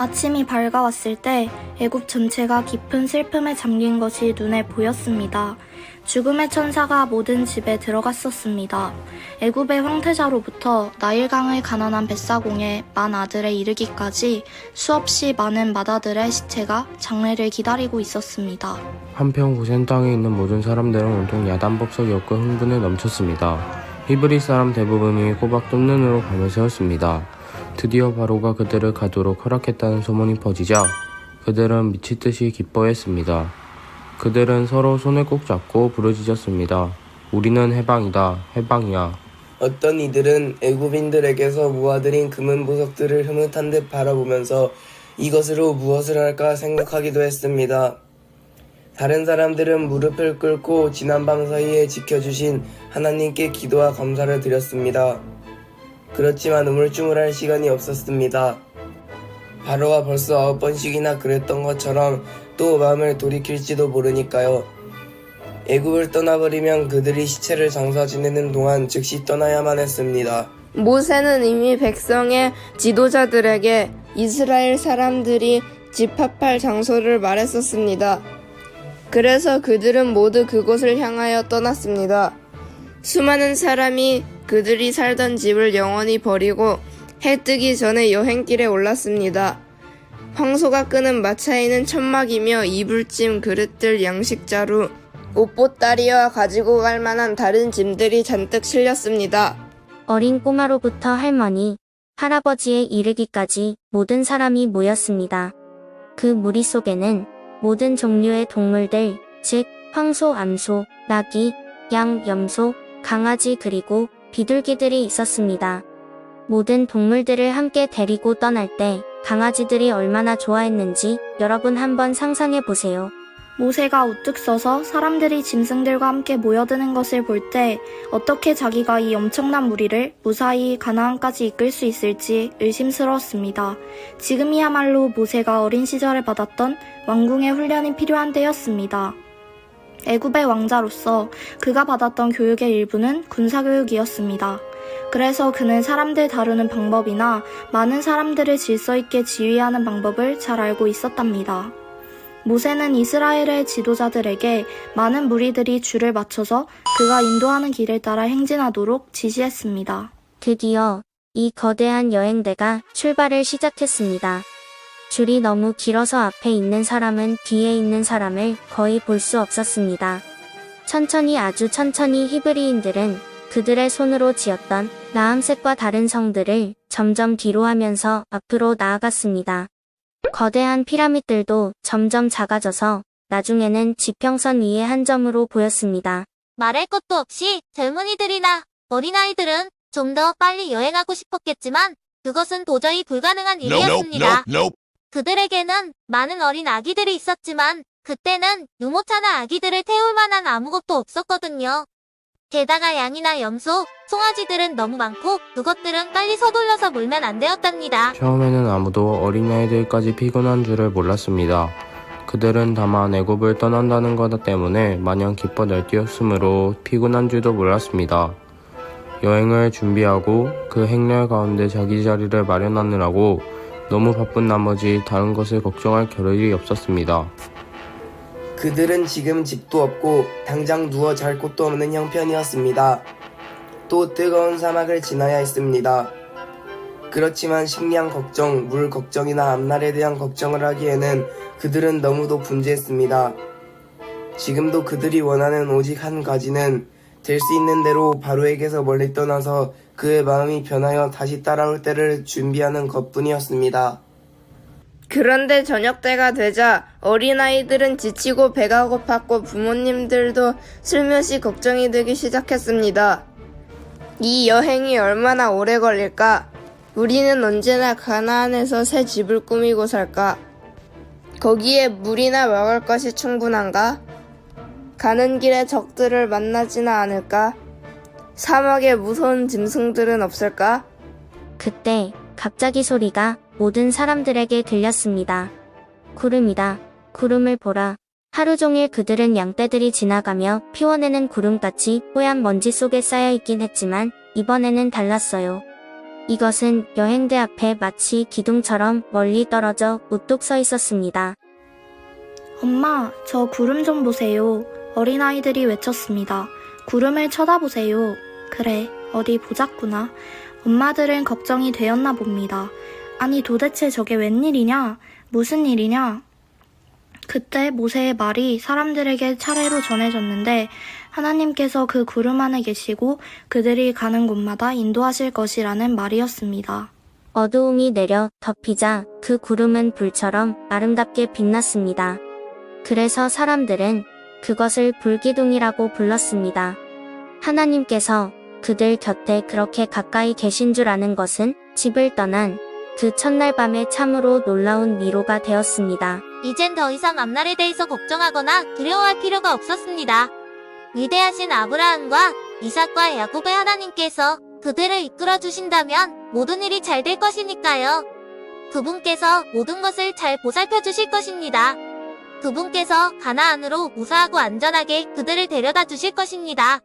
아침이 밝아왔을 때 애굽 전체가 깊은 슬픔에 잠긴 것이 눈에 보였습니다. 죽음의 천사가 모든 집에 들어갔었습니다. 애굽의 황태자로부터 나일강을 가난한 벳사공의 만 아들에 이르기까지 수없이 많은 맏아들의 시체가 장례를 기다리고 있었습니다. 한편 고센 땅에 있는 모든 사람들은 온통 야단법석이었고 흥분에 넘쳤습니다. 히브리 사람 대부분이 꼬박 뚫는으로 밤을 새웠습니다. 드디어 바로가 그들을 가도록 허락했다는 소문이 퍼지자 그들은 미치듯이 기뻐했습니다. 그들은 서로 손을 꼭 잡고 부르짖었습니다. 우리는 해방이다, 해방이야. 어떤 이들은 애굽인들에게서 모아들인 금은 보석들을 흐뭇한 듯 바라보면서 이것으로 무엇을 할까 생각하기도 했습니다. 다른 사람들은 무릎을 꿇고 지난 밤 사이에 지켜주신 하나님께 기도와 감사를 드렸습니다. 그렇지만 우물쭈물할 시간이 없었습니다. 바로가 벌써 아홉 번씩이나 그랬던 것처럼 또 마음을 돌이킬지도 모르니까요. 애굽을 떠나버리면 그들이 시체를 장사 지내는 동안 즉시 떠나야만 했습니다. 모세는 이미 백성의 지도자들에게 이스라엘 사람들이 집합할 장소를 말했었습니다. 그래서 그들은 모두 그곳을 향하여 떠났습니다. 수많은 사람이 그들이 살던 집을 영원히 버리고 해 뜨기 전에 여행길에 올랐습니다. 황소가 끄는 마차에는 천막이며 이불찜, 그릇들, 양식자루, 옷보따리와 가지고 갈 만한 다른 짐들이 잔뜩 실렸습니다. 어린 꼬마로부터 할머니, 할아버지에 이르기까지 모든 사람이 모였습니다. 그 무리 속에는 모든 종류의 동물들, 즉, 황소, 암소, 나귀, 양, 염소, 강아지 그리고 비둘기들이 있었습니다. 모든 동물들을 함께 데리고 떠날 때 강아지들이 얼마나 좋아했는지 여러분 한번 상상해 보세요. 모세가 우뚝 서서 사람들이 짐승들과 함께 모여드는 것을 볼 때 어떻게 자기가 이 엄청난 무리를 무사히 가나안까지 이끌 수 있을지 의심스러웠습니다. 지금이야말로 모세가 어린 시절에 받았던 왕궁의 훈련이 필요한 때였습니다. 애굽의 왕자로서 그가 받았던 교육의 일부는 군사교육이었습니다. 그래서 그는 사람들 다루는 방법이나 많은 사람들을 질서 있게 지휘하는 방법을 잘 알고 있었답니다. 모세는 이스라엘의 지도자들에게 많은 무리들이 줄을 맞춰서 그가 인도하는 길을 따라 행진하도록 지시했습니다. 드디어 이 거대한 여행대가 출발을 시작했습니다. 줄이 너무 길어서 앞에 있는 사람은 뒤에 있는 사람을 거의 볼 수 없었습니다. 천천히 아주 천천히 히브리인들은 그들의 손으로 지었던 라암색과 다른 성들을 점점 뒤로 하면서 앞으로 나아갔습니다. 거대한 피라밋들도 점점 작아져서 나중에는 지평선 위의 한 점으로 보였습니다. 말할 것도 없이 젊은이들이나 어린아이들은 좀 더 빨리 여행하고 싶었겠지만 그것은 도저히 불가능한 일이었습니다. 그들에게는 많은 어린 아기들이 있었지만 그때는 유모차나 아기들을 태울 만한 아무것도 없었거든요. 게다가 양이나 염소, 송아지들은 너무 많고 그것들은 빨리 서둘러서 몰면 안 되었답니다. 처음에는 아무도 어린아이들까지 피곤한 줄을 몰랐습니다. 그들은 다만 애굽을 떠난다는 것 때문에 마냥 기뻐 날뛰었으므로 피곤한 줄도 몰랐습니다. 여행을 준비하고 그 행렬 가운데 자기 자리를 마련하느라고 너무 바쁜 나머지 다른 것을 걱정할 겨를이 없었습니다. 그들은 지금 집도 없고 당장 누워 잘 곳도 없는 형편이었습니다. 또 뜨거운 사막을 지나야 했습니다. 그렇지만 식량 걱정, 물 걱정이나 앞날에 대한 걱정을 하기에는 그들은 너무도 분주했습니다. 지금도 그들이 원하는 오직 한 가지는 될 수 있는 대로 바로에게서 멀리 떠나서 그의 마음이 변하여 다시 따라올 때를 준비하는 것뿐이었습니다. 그런데 저녁 때가 되자 어린아이들은 지치고 배가 고팠고 부모님들도 슬며시 걱정이 되기 시작했습니다. 이 여행이 얼마나 오래 걸릴까? 우리는 언제나 가나안에서 새 집을 꾸미고 살까? 거기에 물이나 먹을 것이 충분한가? 가는 길에 적들을 만나지나 않을까? 사막에 무서운 짐승들은 없을까? 그때 갑자기 소리가 모든 사람들에게 들렸습니다. 구름이다. 구름을 보라. 하루 종일 그들은 양떼들이 지나가며 피워내는 구름같이 뽀얀 먼지 속에 쌓여 있긴 했지만 이번에는 달랐어요. 이것은 여행대 앞에 마치 기둥처럼 멀리 떨어져 우뚝 서 있었습니다. 엄마, 저 구름 좀 보세요. 어린아이들이 외쳤습니다. 구름을 쳐다보세요. 그래, 어디 보자꾸나. 엄마들은 걱정이 되었나 봅니다. 아니, 도대체 저게 웬일이냐? 무슨 일이냐? 그때 모세의 말이 사람들에게 차례로 전해졌는데 하나님께서 그 구름 안에 계시고 그들이 가는 곳마다 인도하실 것이라는 말이었습니다. 어두움이 내려 덮이자 그 구름은 불처럼 아름답게 빛났습니다. 그래서 사람들은 그것을 불기둥이라고 불렀습니다. 하나님께서 그들 곁에 그렇게 가까이 계신 줄 아는 것은 집을 떠난 그 첫날 밤에 참으로 놀라운 위로가 되었습니다. 이젠 더 이상 앞날에 대해서 걱정하거나 두려워할 필요가 없었습니다. 위대하신 아브라함과 이삭과 야곱의 하나님께서 그들을 이끌어 주신다면 모든 일이 잘 될 것이니까요. 그분께서 모든 것을 잘 보살펴 주실 것입니다. 그분께서 가나안으로 무사하고 안전하게 그들을 데려다 주실 것입니다.